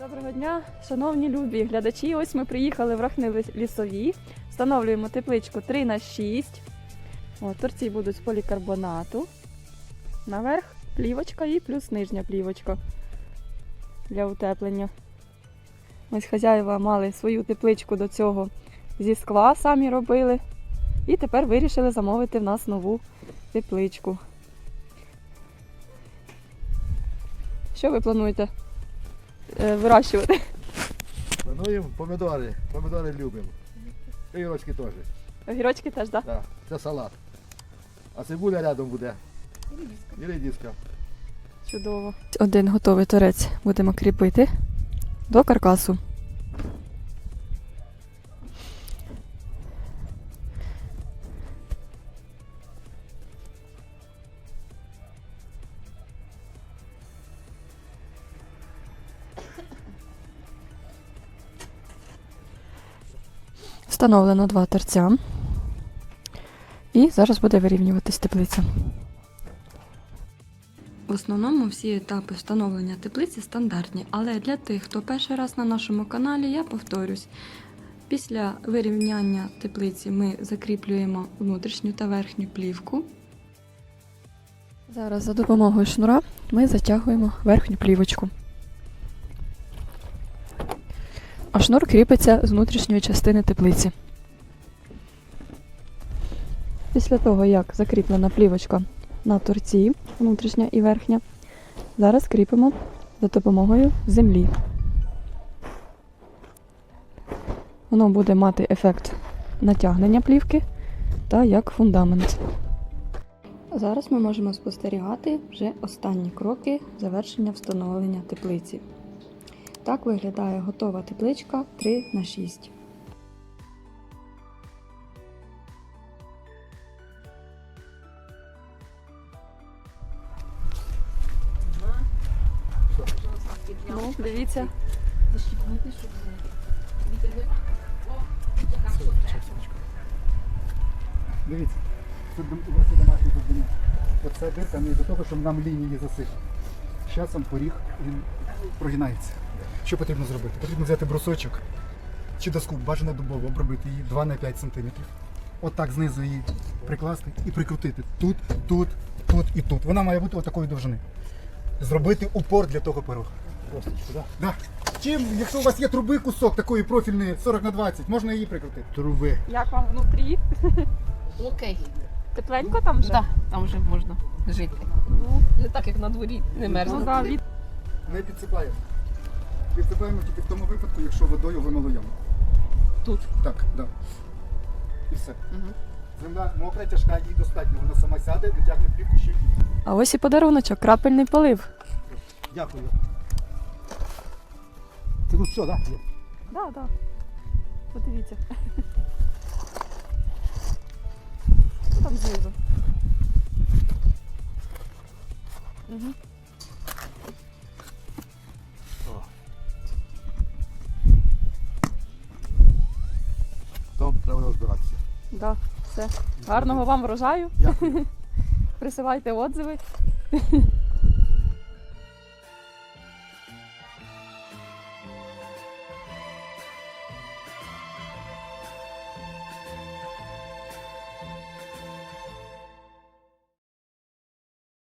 Доброго дня, шановні любі глядачі. Ось ми приїхали в Рахни лісові. Встановлюємо тепличку 3 на 6. О, торці будуть з полікарбонату. Наверх плівочка і плюс нижня плівочка для утеплення. Ось хазяїва мали свою тепличку до цього зі скла, самі робили. І тепер вирішили замовити в нас нову тепличку. Що ви плануєте вирощувати? Плануємо помідори. Помідори любимо. Огірочки теж. Огірочки теж, так? Да. Це салат. А цибуля рядом буде. І редіска. Чудово. Один готовий торець будемо кріпити до каркасу. Встановлено два торця. І зараз буде вирівнюватись теплиця. В основному всі етапи встановлення теплиці стандартні, але для тих, хто перший раз на нашому каналі, я повторюсь. Після вирівняння теплиці ми закріплюємо внутрішню та верхню плівку. Зараз за допомогою шнура ми затягуємо верхню плівочку. А шнур кріпиться з внутрішньої частини теплиці. Після того, як закріплена плівочка на торці, внутрішня і верхня. Зараз кріпимо за допомогою землі. Воно буде мати ефект натягнення плівки та як фундамент. Зараз ми можемо спостерігати вже останні кроки завершення встановлення теплиці. Так виглядає готова тепличка 3 на 6. Ну, дивіться. Дивіться, тут у вас є домашні глибини. Оце дирка не до того, щоб нам лінії засипати. З часом поріг він прогинається. Що потрібно зробити? Потрібно взяти брусочок чи доску, бажано дубову, обробити її 2 на 5 см. Отак знизу її прикласти і прикрутити тут, тут, тут і тут. Вона має бути отакої довжини. Зробити упор для того пирога. Косточку, так? Да. Чим, якщо у вас є труби кусок такої профільної 40 на 20, можна її прикрутити. Труби. Як вам внутрі? Окей, Тепленько там вже? так, там вже можна жити. Ну, Не так, як на дворі, не ну, мерзне. да, від... Не підсипаємо. Підсипаємо тільки в тому випадку, якщо водою вимило яму. Тут. Так, так. Да. І все. Мгм. Земля мокра, тяжка, їй достатньо. Вона сама сяде і тягне плівку ще. А ось і подаруночок, крапельний полив. Дякую. Це тут все, так? Да? Да, да. Подивіться. Що там знизу? Угу. Да, все. Гарного вам врожаю. Дякую. Присилайте отзиви.